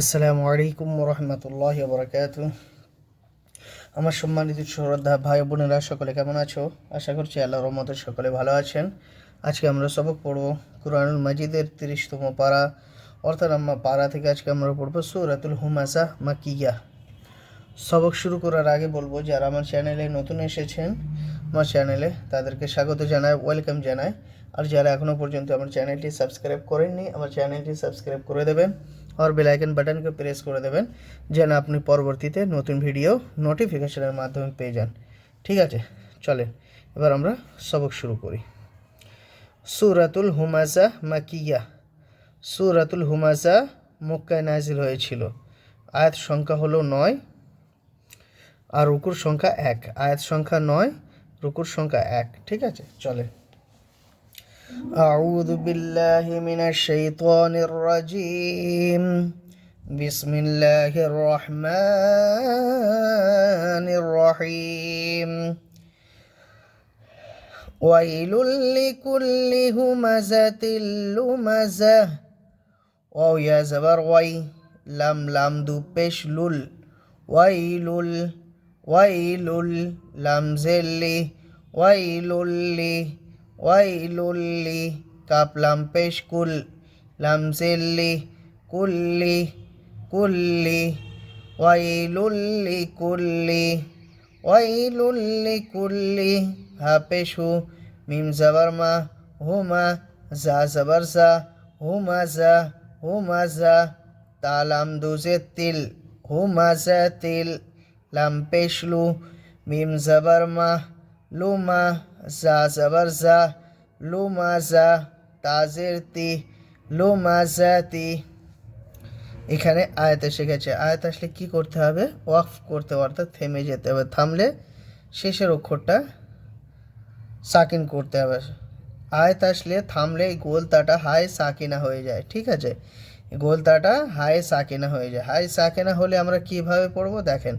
আসসালামু আলাইকুম রহমতুল্লাহ বরকাত আমার সম্মানিত শ্রদ্ধা ভাই বোনেরা, সকলে কেমন আছো? আশা করছি আল্লাহ রহমতের সকলে ভালো আছেন। আজকে আমরা সবক পড়ব কুরআনুল মাজিদের তিরিশতম পারা, অর্থাৎ আমরা পারা থেকে আজকে আমরা পড়ব সুরাতুল হুমাসা মাকিয়া। সবক শুরু করার আগে বলব, যারা আমার চ্যানেলে নতুন এসেছেন, আমার চ্যানেলে তাদেরকে স্বাগত জানায় ওয়েলকাম জানায় আর যারা এখনও পর্যন্ত আমার চ্যানেলটি সাবস্ক্রাইব করেননি, আমার চ্যানেলটি সাবস্ক্রাইব করে দেবেন। আর বেল আইকন বাটনকে প্রেস করে দেবেন, যেন আপনি পরবর্তীতে নতুন ভিডিও নোটিফিকেশনের মাধ্যমে পেয়ে যান। ঠিক আছে, চলেন, এবার আমরা সবক শুরু করি। সুরাতুল হুমাজা মাকিয়া। সুরাতুল হুমাজা মক্কায় নাজিল হয়েছিল। আয়াত সংখ্যা হলো নয় আর রুকুর সংখ্যা এক। আয়াত সংখ্যা নয়, রুকুর সংখ্যা এক। ঠিক আছে চলে أعوذ بالله من الشيطان الرجيم. بسم الله الرحمن الرحيم. ويل لكل همزة لمزة. واو يا زبر وي لم لم دو بش لول. ويل ويل لم زلي ويل لي ওয়াইলুল্লি কাপ লাম পেশ কুল, লাম কুল্লি কুল্লি, ওয়াইলুল্লি কুল্লি ওয়াইলুল্লি কুল্লি হা পেশু মিম জবর মা হুমা জা জবর জা হুমা জা হুমা জা তালাম দুজে তিল হুমাজা তিল, লাম পেশলু মিম জবর লুমা জা জবর জা লুমাজা তাজের তি লুমাজাতি এখানে আয়াতে শিখেছে আয়াত আসলে কি করতে হবে? ওয়াকফ করতে অর্থাৎ থেমে যেতে হবে। থামলে শেষের অক্ষরটা সাকিন করতে হবে। আয়াত আসলে থামলে এই গোলতাটা হাই সাকিনা হয়ে যায়, ঠিক আছে? গোলতাটা হাই সাকিনা হয়ে যায়। হাই সাকিনা হলে আমরা কীভাবে পড়ব? দেখেন।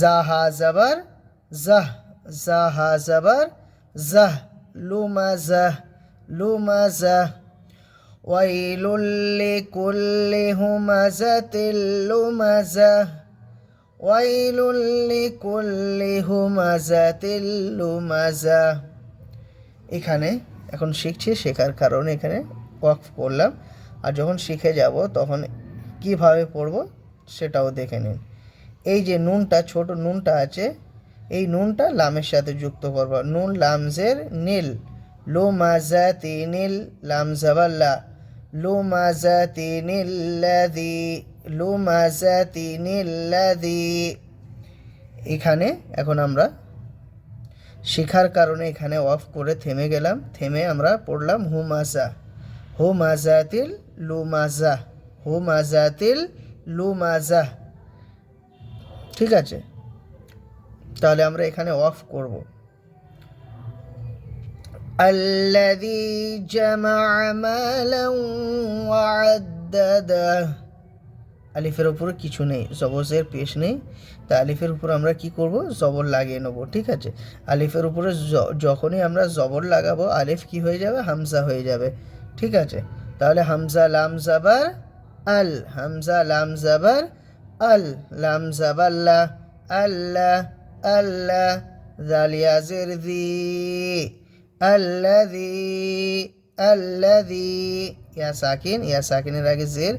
জাহা জাবার জাহ জাহা জাবার জাহ লুমা জাহ লুমা জাহ ওয়াইলুল লিকুল্লি হুমাজাতিল লুমাজাহ ওয়াইলুল লিকুল্লি হুমাজাতিল লুমাজাহ এখানে এখন শিখছি শেখার কারণে এখানে ওয়াকফ করলাম। আর যখন শিখে যাব তখন কীভাবে পড়ব সেটাও দেখে নিন। এই যে নুনটা, ছোট নুনটা আছে এই নুনটা লামের সাথে যুক্ত করব। নুন লামজের নীল। লো মাজা তিনিল লাম জাবাল্লা লো মাজা তিনিল্লাদি লো মাজা তে তিনিল্লাদি এখানে এখন আমরা শেখার কারণে এখানে অফ করে থেমে গেলাম। থেমে আমরা পড়লাম হু মাজা হো হু মাজাতিল লু মাজা হু মাজাতিল লু মাজা ঠিক আছে? তাহলে আমরা এখানে অফ করব الذي جمع مالا وعدده আলিফের উপরে কিছু নেই জবজের পেশ নেই তা আলিফের উপর আমরা কি করব জবর লাগিয়ে নেব ঠিক আছে আলিফের উপরে জ- যখনই আমরা জবর লাগাবো আলিফ কি হয়ে যাবে হামজা হয়ে যাবে ঠিক আছে তাহলে হামজা লাম জাবার আল হামজা লাম জাবার আল লাম জাবাল্লা আল্লাহ আল্লাহ জালিয়াজের দি আল্লাদি আল্লাদি ইয়া সাকিন ইয়া সাকিনের আগে জের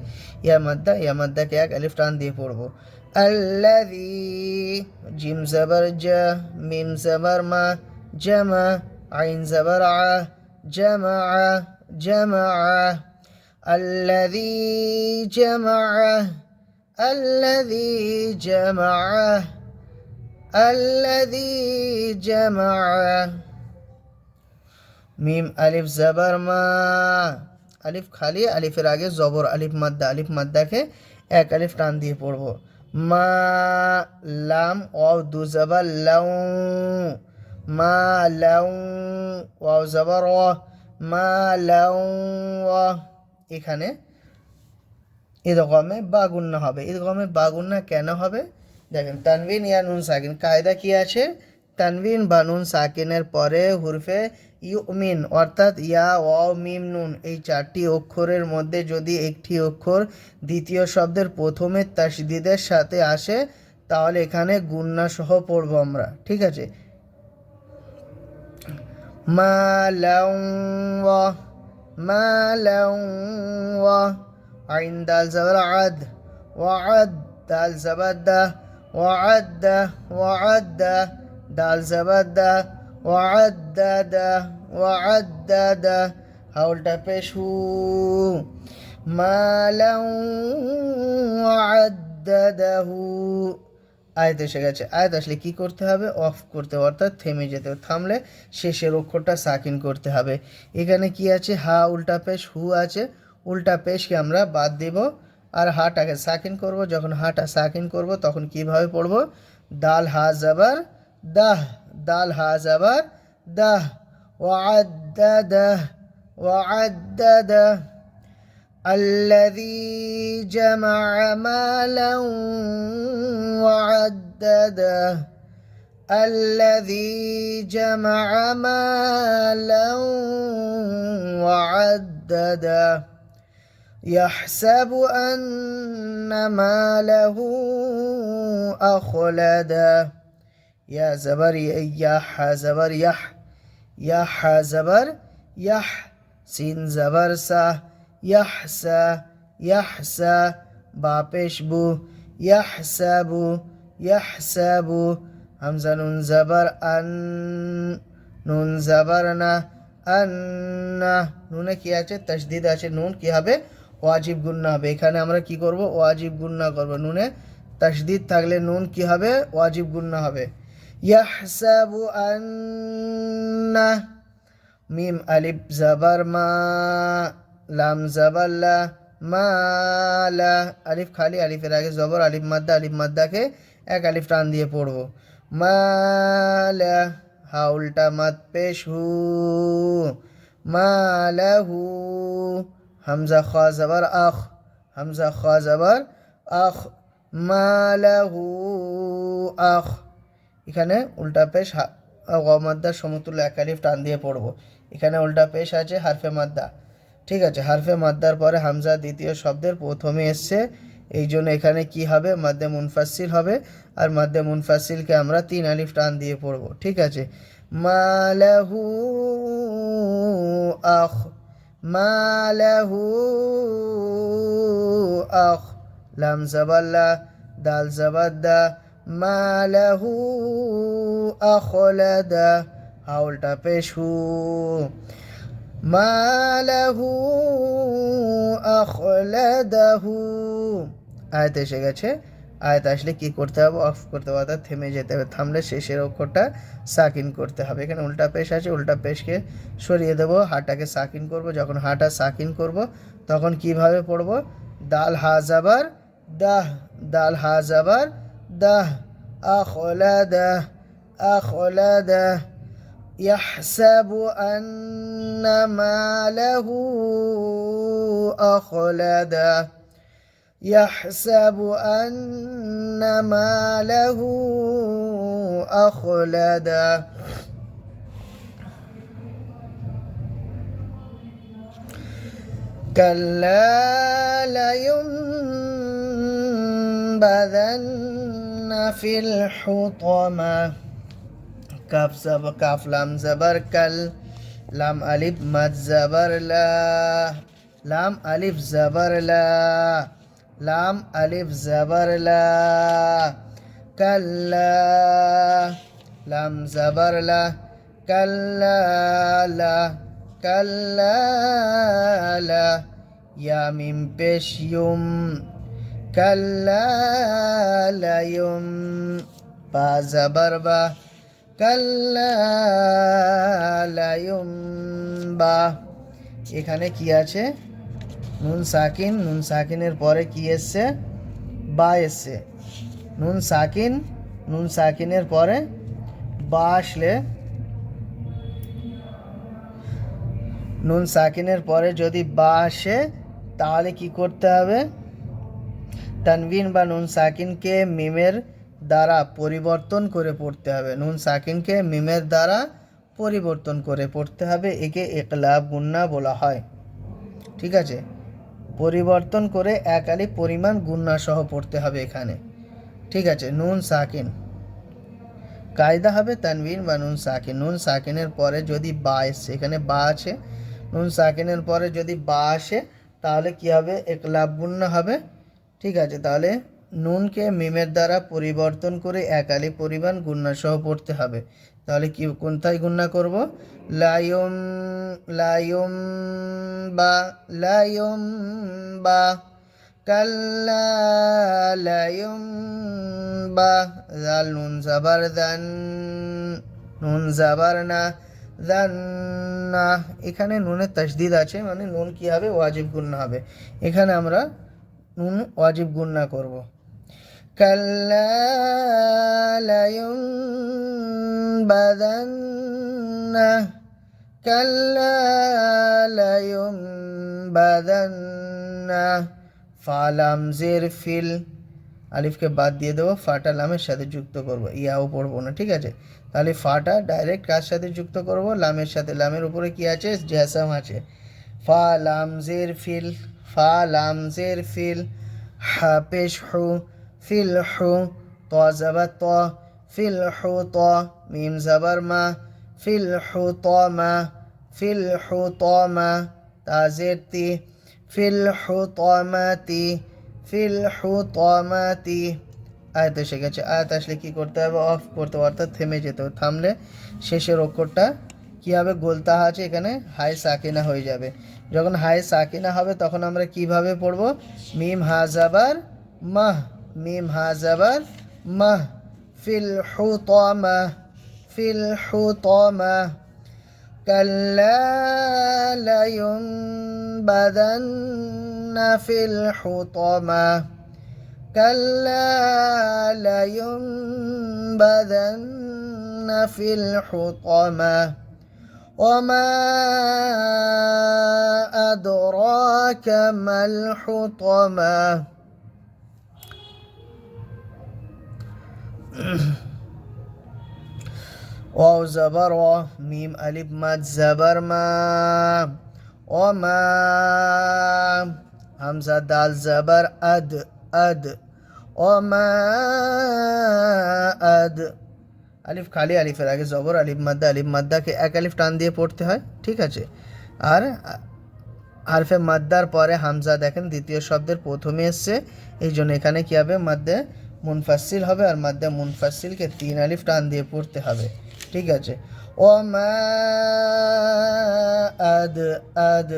ইয়া মাদ্দা ইয়া মাদ্দাকে এক আলিফ টান দিয়ে পড়বো আল্লাদি জিম জবর জা মিম জবর মা জামা আইন জবর আ জামা জামা الذي جمعه الذي جمعه الذي جمعه মিম আলিফ জবর মা আলিফ খালি আলিফের আগে জবর আলিফ মাদ্দা আলিফ মাদ্দাকে এক আলিফ টান দিয়ে পড়বো মা লাম ও দু জবর লাউ মা লাউ ও জবর ও মা লাউ ও এখানে ঈদগমে বাগুন্না হবে ঈদগমে বাগুন্না কেন হবে দেখেন তানবিন ইয়া নুন সাকিন। কায়দা কি আছে? তানবিন বা নুন সাকিনের পরে হুরফে ইউমিন, অর্থাৎ ইয়া অ মিম, নুন, এই চারটি অক্ষরের মধ্যে যদি একটি অক্ষর দ্বিতীয় শব্দের প্রথমে তাসদিদের সাথে আসে, তাহলে এখানে গুন্না সহ পড়ব আমরা, ঠিক আছে? মা লাউ ওয়া মা লাউ ওয়া, আইন দাল জাবার আদ ওয়াদ দাল জাবার দা وعد وعد دال زبد وعدد وعدد হাউলটা পেশ হু মালাউ ওয়াদ্দাদাহু আয়াত এসে গেছে আয়াত আসলে কি করতে হবে অফ করতে হবে অর্থাৎ থেমে যেতে হবে থামলে শেষের অক্ষরটা সাকিন করতে হবে এখানে কি আছে হা উল্টা পেশ হু আছে উল্টা পেশকে আমরা বাদ দিব আর হাটাকে সাকিন করব যখন হাটা সাকিন করব তখন কিভাবে পড়ব দাল হা জাবার দাহ দাল হা জাবার দাহ ওয়াদ্দাদাহ ওয়াদ্দাদাহ الذي جمع مالا وعدده الذي جمع مالا وعدده يحسب أن ماله أخلده يا زبر يح زبر يح يح زبر يح سين زبر سا يحسى يحسى باپش بو يحسب يحسب همزة نون زبر أن নুন জাবার না আন্না নুনে কি আছে তসদিদ আছে নুন কি হবে ওয়াজিব গুন্না হবে। এখানে আমরা কি করব? ওয়াজিব গুন্না করব। নুনে তসদিদ থাকলে নুন কি হবে? ওয়াজিব গুন্না হবে। ইয়াহসাবু আন্না মিম আলিফ জাবার মা, লাম জাবার মালা আলিফ খালি, আলিফের আগে জবর, আলিফ মাদ্দা, আলিফ মাদ্দাকে এক আলিফ টান দিয়ে পড়ব। মা লা, হা উল্টা মাত পেশ হু। হামজা খ জবর আখ হামজা খ জবর আখ মা লাহু আখ এখানে উল্টা পেশ মাদ্দার সমতুল্য এক আলিফ টান দিয়ে পড়ব। এখানে উল্টা পেশ আছে হারফে মাদ্দা। ঠিক আছে, হারফে মাদ্দার পরে হামজা দ্বিতীয় শব্দের প্রথমে এসছে। এই জন্য এখানে কি হবে? মাদ্দে মুনফাসিল হবে। আর মাদ্দে মুনফাসিলকে আমরা তিন আলিফ টান দিয়ে পড়ব। ঠিক আছে? মালাহু আখ। মালাহু আখ, লাম জাবাল্লা, দাল জাবাদ্দা মালাহু আখলাদা হাউলটা পেশু। মালাহু আখলাদাহু। আয়াত এসে গেছে। আয়াত আসলে কি করতে হবে অফ করতে হবে অর্থাৎ থেমে যেতে হবে থামলে শেষের অক্ষরটা সাকিন করতে হবে এখানে উল্টা পেশ আছে উল্টা পেশকে সরিয়ে দেবো হাটাকে সাকিন করব যখন হাটা সাকিন করব তখন কিভাবে পড়ব দাল হাজাবার দাহ দাল হাজাবার দাহ আখলাদাহ আখলাদাহ يحسب أن ماله أخلده يحسب أن ماله أخلده كلا لينبذن في الحطمة. كف سب كف لام زبر كل لام ألف مد زبر لا لام ألف زبر لا. লাম আলিফ জাবার লা কাল্লা লাম জাবার লা কাল্লা কাল্লা লা ইয়া মিম পেশ ইউম কাল্লা বা জাবার বা কাল্লায়ুম্বা এখানে কি আছে? নুন সাকিন, নুন সাকিনের পরে কি এসছে? বা এসছে। নুন সাকিন, নুন সাকিনের পরে বা আসলে নুন সাকিনের পরে যদি বা আসে, তাহলে কি করতে হবে? তানবিন বা নুন সাকিনকে মিমের দ্বারা পরিবর্তন করে পড়তে হবে। নুন সাকিনকে মিমের দ্বারা পরিবর্তন করে পড়তে হবে। একে একলাব গুন্না বলা হয়। ঠিক আছে? পরিবর্তন করে এক আলি পরিমাণ গুন্না সহ পড়তে হবে এখানে। ঠিক আছে, নুন সাকিন। কায়দা হবে তানবিন বা নুন সাকিন। নুন সাকিনের পরে যদি বা এসছে, এখানে বা আছে। নুন সাকিনের পরে যদি বা আসে, তাহলে কি হবে? একলাব গুন্না হবে। ঠিক আছে, তাহলে নুনকে মিমের দ্বারা পরিবর্তন করে একালি পরিমাণ গুন্না সহ পড়তে হবে। তাহলে কি কোনটায় গুন্না করব? লায়ম লায়ম বা লায়ম বা, কাল্লা, লায়ম বা জাল নুন জাবার দান, নুন জাবার না, দান না। এখানে নুনের তাসদিদ আছে মানে নুন কি হবে? ওয়াজিব গুন্না হবে। এখানে আমরা নুন ওয়াজিব গুন্না করব। কাল্লা লায়ুনবাদান্না কাল্লা লায়ুনবাদান্না ফালাম জের ফিল আলিফকে বাদ দিয়ে দেবো, ফাটা লামের সাথে যুক্ত করব। ইয়াও পড়ব না, ঠিক আছে? তাহলে ফাটা ডাইরেক্ট কার সাথে যুক্ত করব? লামের সাথে। লামের উপরে কি আছে? জ্যাসাম আছে। ফা লাম জের ফিল ফা লাম জের ফিল হা পেশ হু ফিল হু ত জাবার ত ফিল হু ত মিম জাবার মা ফিল হু ত মা ফিল হু ত মা, তাজের তি ফিল হু ত মা তি ফিল হু ত মা তি। আয়াত এসে গেছে, আয়াত আসলে কী করতে হবে? অফ করতে অর্থাৎ থেমে যেতে হবে। থামলে শেষের অক্ষরটা কী হবে? গোলতা আছে এখানে হাই সাকিনা হয়ে যাবে। যখন হাই সাকিনা হবে, তখন আমরা কীভাবে পড়ব? মিম হাজাবার মাহ ميم ها زبر مه في الحطمة في الحطمة. كلا لينبذن في الحطمة. كلا لينبذن في الحطمة. وما أدراك ما الحطمة؟ واو زبر و ميم ألف مد زبر ما وما همزة دال زبر أد أد وما أد আলিফ খালি আলিফের আগে জবর আলিফ মাদ্দা আলিফ মাদ্দাকে এক আলিফ টান দিয়ে পড়তে হয় ঠিক আছে আর আরফে মাদ্দার পরে হামজা দেখেন দ্বিতীয় শব্দের প্রথমে এসছে এই জন্য এখানে কী হবে মাদ্দে মুনফাসিল হবে আর মাদ্দে মুনফাসিলকে তিন আলিফ টান দিয়ে পড়তে হবে। ঠিক আছে? ও মা আদ আদ,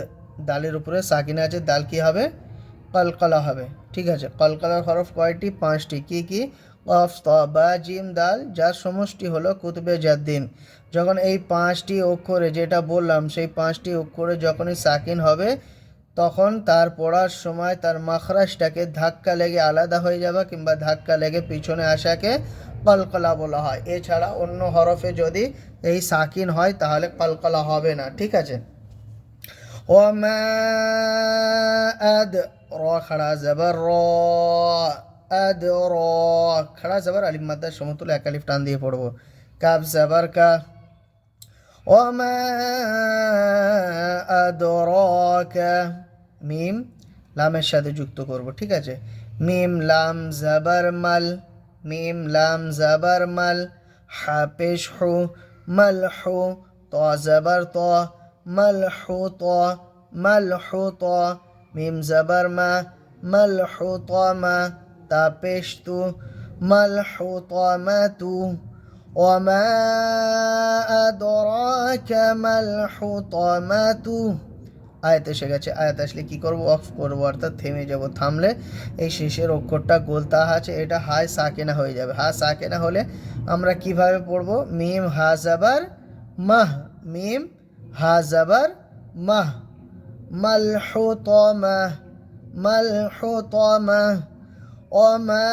দালের উপরে সাকিনা আছে, দাল কী হবে? কলকলা হবে। ঠিক আছে? কলকলার হরফ কয়টি? পাঁচটি। কী কী? ত, বা, জিম, দাল, যার সমষ্টি হলো কুতুবে জাদ্দিন। যখন এই পাঁচটি অক্ষরে যেটা বললাম, সেই পাঁচটি অক্ষরে যখনই সাকিন হবে তখন তার পড়ার সময় তার মাখরাজটাকে ধাক্কা লেগে আলাদা হয়ে যাওয়া কিংবা ধাক্কা লেগে পিছনে আসাকে পালকলা বলা হয়। এছাড়া অন্য হরফে যদি এই সাকিন হয়, তাহলে পালকলা হবে না। ঠিক আছে? ওমা আদ র খাড়া যাবার র আদ র খাড়া যাবার আলিম মাদ্দার সমতুল এক আলিফ টান দিয়ে পড়ব। কাব যাবার কা। ওমা আদ র মিম লামের সাথে যুক্ত করব ঠিক আছে মিম লাম জাবার মাল মিম লাম জাবার মাল হা পেশ হু মাল হু ত জাবার ত মাল হু ত মাল হু ত মিম জাবার মা মাল হু ত মা তা পেশ তু মাল হু ত মা তু وما أدراك ما الحطمة আয়াত এসে গেছে আয়াত আসলে কী করবো অফ করবো অর্থাৎ থেমে যাব থামলে এই শেষের অক্ষরটা গোলতা আছে এটা হাই সাকেনা হয়ে যাবে হা সাকেনা হলে আমরা কিভাবে পড়বো মিম হা জাবার মাহ মিম হা জাবার মাহ মালহুতমা মালহুতমা وما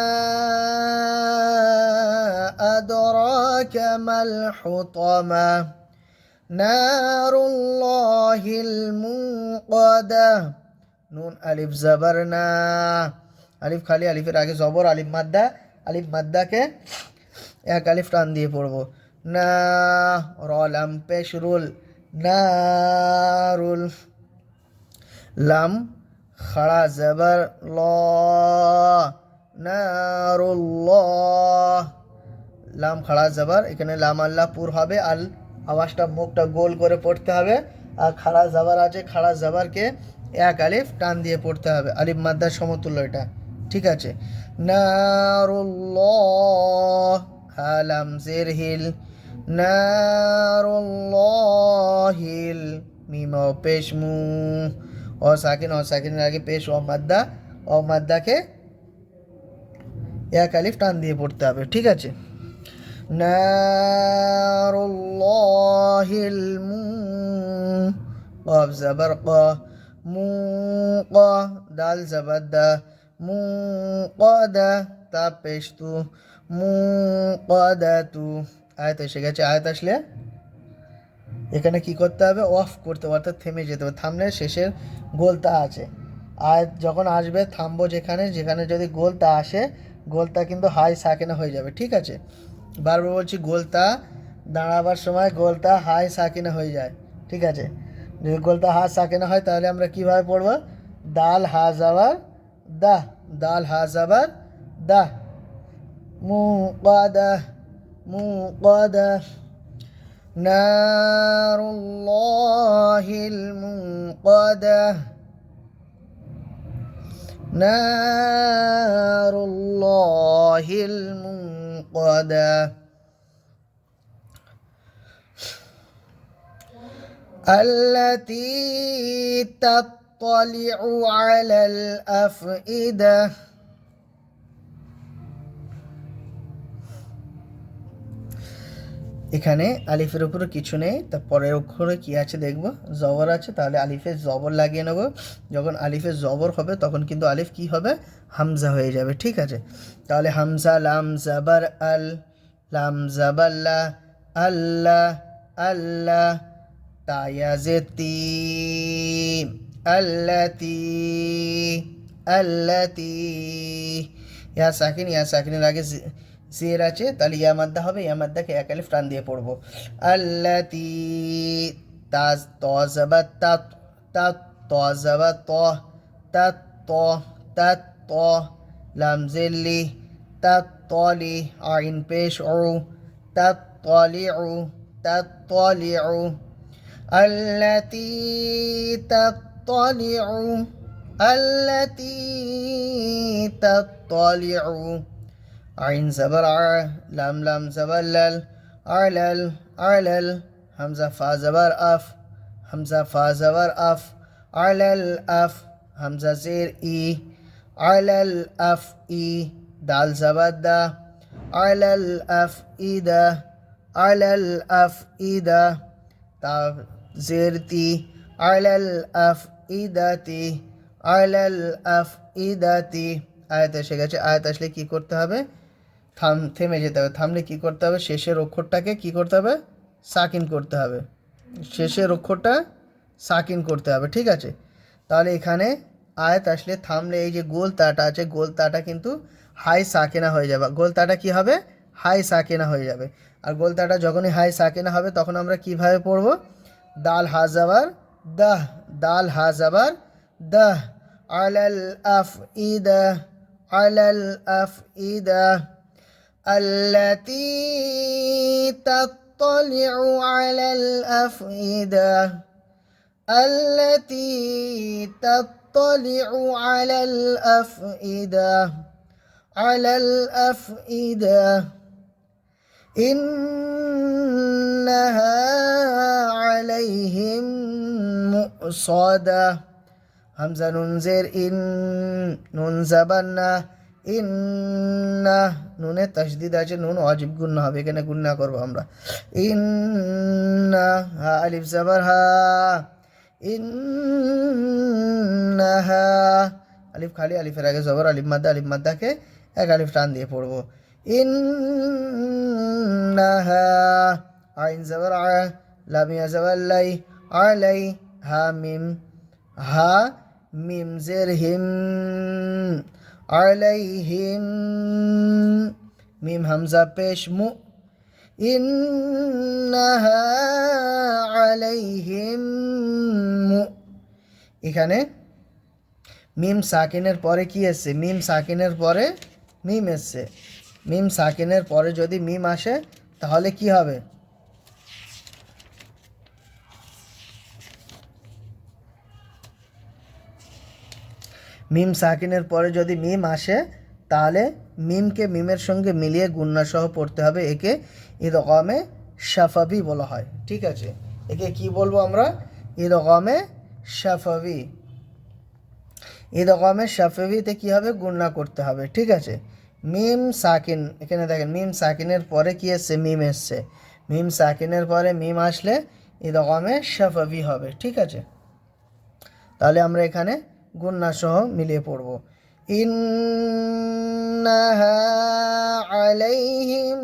أدراك ما الحطمة নারুল্লাহিল মুকদা নুন, আলিফ, জবর, না। আলিফ খালি, আলিফের আগে জবর, আলিফ মাদ্দা। আলিফ মাদ্দাকে এক আলিফ টান দিয়ে পড়ব। না, রলাম পেশ রুল না রুল লাম, খাড়া, জবর, ল। নারুল্লাহ, লাম, খাড়া, জবর। এখানে লাম আল্লাহ পুর হবে, আল আওয়াজটা, মুখটা গোল করে পড়তে হবে। আর খাড়া জবর আছে, খাড়া জবরকে এক আলিফ টান দিয়ে পড়তে হবে। আলিফ মাদ্দার সমতুল্য এটা। ঠিক আছে? নারুল্লাহ হালাম জের হিল নারুল্লাহিল পেশ মু। ও সাকিন ও সাকিনের আগে পেশ ও মাদ্দা। ও মাদ্দাকে এক আলিফ টান দিয়ে পড়তে হবে। ঠিক আছে? নারুল্লাহিল মু قاف زبر قا مو قا دال زبر دا مو قادا তা পেশ তু মু قادا তু আয়াত এসে গেছে আয়াত আসলে এখানে কি করতে হবে অফ করতে হবে অর্থাৎ থেমে যেতে হবে থামলে শেষের গোলতা আছে আয়াত যখন আসবে থামবো যেখানে যেখানে যদি গোলতা আসে গোলতা কিন্তু হাই সাকেনা হয়ে যাবে ঠিক আছে বারবার বলছি গোলতা দাঁড়াবার সময় গোলতা হাই সাকিনা হয়ে যায় ঠিক আছে যদি গোলতা হা সাকিনা হয় তাহলে আমরা কিভাবে পড়ব দাল হা জাবার দাহ দাল হা জাবার দাহ মু কাদা মু কাদা نار الله الموقدة نار الله الموقدة التي تطلع على الأفئدة এখানে আলিফের উপরে কিছু নেই তার পরের অক্ষরে কি আছে দেখব জবর আছে তাহলে আলিফের জবর লাগিয়ে নেব যখন আলিফের জবর হবে তখন কিন্তু আলিফ কি হবে হামজা হয়ে যাবে, ঠিক আছে? তাহলে হামজা, লাম, জাবার, আল, লাম, জাবাল্লা আল্লাহ আল্লাহ তায়াজেতি, আল্লাতি আল্লাতি। ইয়া সাকিন, ইয়া সাকিনের আগে জের আছে, তাহলে ইয়া হবে, ইয়া মাদ্দাকে এক আলিফ টান দিয়ে পড়ব। আল্লাতি তাজ তজাবা তাত তাত তজাবা ত তাত ত তাত طا لام زلي تطلي عين بيش عو تطلع تطلع. التي تطلع التي تطلع. عين زبرع لام لام زبلل علل علل. همزة فا زبر أف همزة فا زبر أف. علل أف همزة زير إي. على الأف إي دال زبر دا على الأف إيدا على الأف إيدا তা জেরতি আলাল আফ ইদাতি আলাল আফ ইদাতি আয়াত এসে গেছে আয়াত আসলে কি করতে হবে থাম থেমে যেতে হবে থামলে কি করতে হবে শেষের অক্ষরটাকে কি করতে হবে সাকিন করতে হবে শেষের অক্ষরটা সাকিন করতে হবে ঠিক আছে তাহলে এখানে আয়াত আসলে থামলে এই যে গোল তাটা আছে গোল তাটা কিন্তু হাই সাকেনা হয়ে যাবে গোল তাটা কি হবে হাই সাকেনা হয়ে যাবে আর গোল তাটা যখনই হাই সাকেনা হবে তখন আমরা কিভাবে পড়বো দাল হাজাবার দাহ দাল হাজাবার দাহ আলাল আফ ইদা আলাল আফ ইদা التي تطلع على الأفئدة التي تطلع على الأفئدة على الأفئدة إنها عليهم مؤصدة همزة ننزر إن ننزبنا ইন্না নুনের তাসদিদ আছে নুন অজিব গুন্না হবে এখানে গুন্না করবো আমরা ইন্না হা আলিফ জাবার হা ইন্নাহা। আলিফ খালি, আলিফের আগে জবর, আলিফ মাদ্দা, আলিফ মাদ্দাকে এক আলিফ টান দিয়ে পড়ব। ইন্নাহা। আইন জবর, আ, লামিয়া জবর, লাই, আলাই, হা, মিম হা, মিম, জের, হিম, আলাইহিম, মিম, হামজা, পেশ, মু ইন্নাহা আলাইহিম এখানে মিম সাকিনের পরে কি এসছে? মিম সাকিনের পরে মিম এসছে। মিম সাকিনের পরে যদি মিম আসে, তাহলে কি হবে? মিম সাকিনের পরে যদি মিম আসে, তাহলে মিমকে মিমের সঙ্গে মিলিয়ে গুন্না সহ পড়তে হবে। একে ইদগমে শাফাবি বলা হয়। ঠিক আছে? একে কি বলব আমরা? ইদগমে শাফাবি। ইদগমে শাফাবিতে কি হবে? গুন্না করতে হবে। ঠিক আছে? মিম সাকিন, এখানে দেখেন, মিম সাকিনের পরে কি এসছে? মিম এসছে। মিম সাকিনের পরে মিম আসলে ইদগমে শাফাবি হবে। ঠিক আছে? তাহলে আমরা এখানে গুন্না সহ মিলিয়ে পড়ব। ইন্নাহা عليهم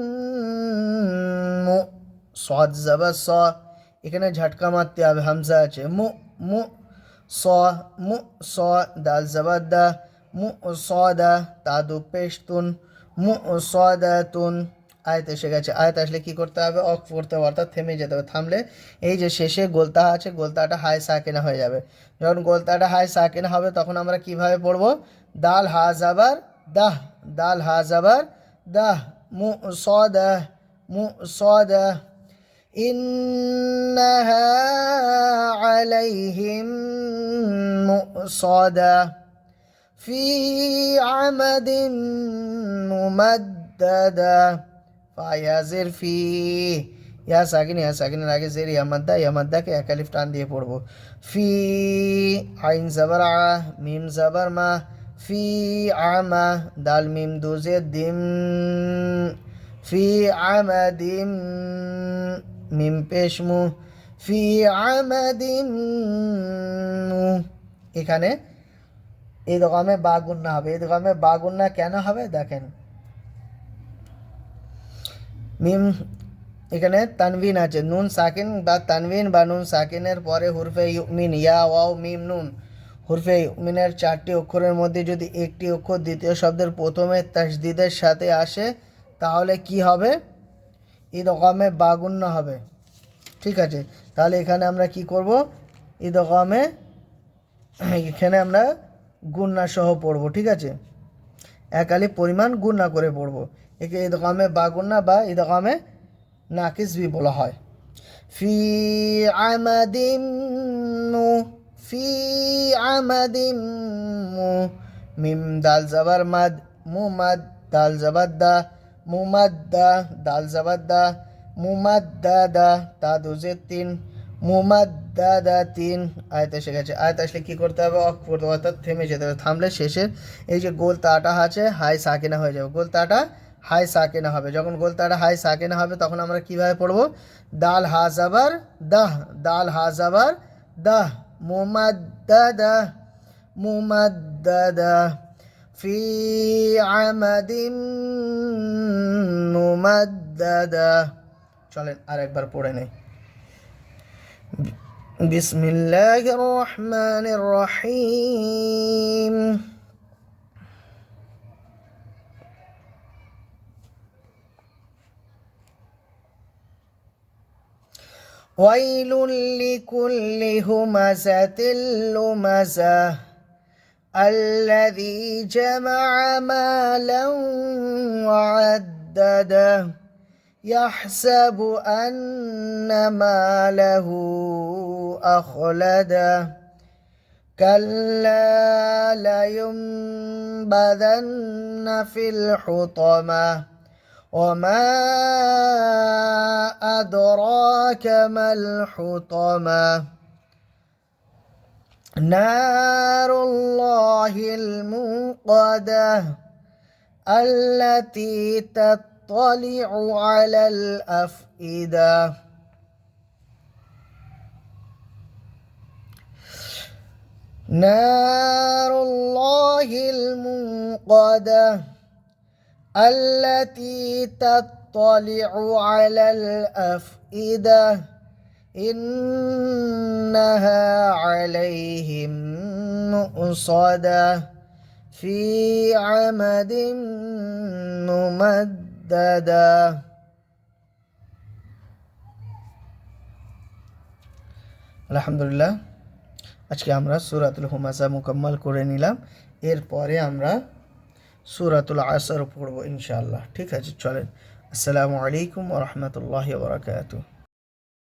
সদ জব স এখানে ঝটকা মারতে হবে, হামজা আছে। মু মু, স মু, স দাল জাবাদ দা, মু, স, দা তাদু পেশতুন মু, স, দা, তুন। আয়ত এসে গেছে আয়ত আসলে কি করতে হবে অফ করতে হবে অর্থাৎ থেমে যেতে হবে থামলে এই যে শেষে গোলতা আছে গোলতাটা হাই সাকেনা হয়ে যাবে যখন গোলতাটা হাই সাকেনা হবে তখন আমরা কিভাবে পড়বো দাল হা জাবার দাহ দাল হা জাবার দাহ মু স দাহ মু স দাহ إنها عليهم مؤصدة في عمد ফা ফি। ইয়া সাকিন, ইয়া সাকিনের আগে জের ইয়ামাদ্দা ইয়ামাদ্দাকে একালিফ টান দিয়ে পড়ব। ফি আইন জাবার আ, মিম জাবার মা। ফি আমা, দাল, মিম, দুজে, দিম। ফি আমাদিম মিম পেশমু ফি আমাদিম এখানে, এই দোকামে বাগুন্না হবে। এই দোকামে বাগুন্না কেন হবে? দেখেন। মিম, এখানে তানভিন আছে। নুন সাকিন বা তানভিন বা নুন সাকিনের পরে হুরফে ইউমিন, ইয়া, ওয়াও, মিম, নুন। হুরফে ইউমিনের চারটি অক্ষরের মধ্যে যদি একটি অক্ষর দ্বিতীয় শব্দের প্রথমে তাসদিদের সাথে আসে, তাহলে কি হবে? ঈদগামে বাগুন্য হবে। ঠিক আছে? তাহলে এখানে আমরা কি করব? ঈদগামে এখানে আমরা গুন্না সহ পড়ব। ঠিক আছে? একালি পরিমাণ গুন্না করে পড়ব। একে ঈদগামে বাগুন্না বা ঈদগামে নাকিস বি বলা হয়। ফি আমাদিম ফি আমাদিম মু মিম দাল জাবার মাদ, মু মাদ দাল জাবার দা মুমাদ্দা দাল দা দা দা তা দুজে তিন মুমাদ্দাদা তিন। আয়ত এসে গেছে। আয়ত আসলে কী করতে হবে? অফ করতে অর্থাৎ থেমে যেতে হবে। থামলে শেষে এই যে গোল তাটা আছে, হাই সাকিনা হয়ে যাবে। গোল তাটা হাই সাকেনা হবে। যখন গোলতারা হাই সাকেনা হবে, তখন আমরা কীভাবে পড়ব? দাল হা জাবার দাহ, দাল হা জাবার দাহ, মুমাদ্দাদা মুমাদ্দাদা। ফি আমাদিম মুমাদ্দাদা। চলেন আরেকবার পড়ে নেই। বিসমিল্লাহির রহমানির রহিম। ويل لكل همزة لمزة الذي جمع مالا وعدده يحسب أن ماله أخلده كلا لينبذن في الحطمة وما أدراك ما الحطمة نار الله الموقدة التي تطلع على الأفئدة نار الله الموقدة التي تطلع على الأفئدة إنها عليهم مؤصدة في عمد ممددة আলহামদুলিল্লাহ আজকে আমরা সুরাতুল হুমাসা মুকম্মল করে নিলাম এরপরে আমরা সুরাতুল আসর পড়ব ইনশাআল্লাহ ঠিক আছে চলেন আসসালামু আলাইকুম ওরহমতুল্লাহ বরকাতুহ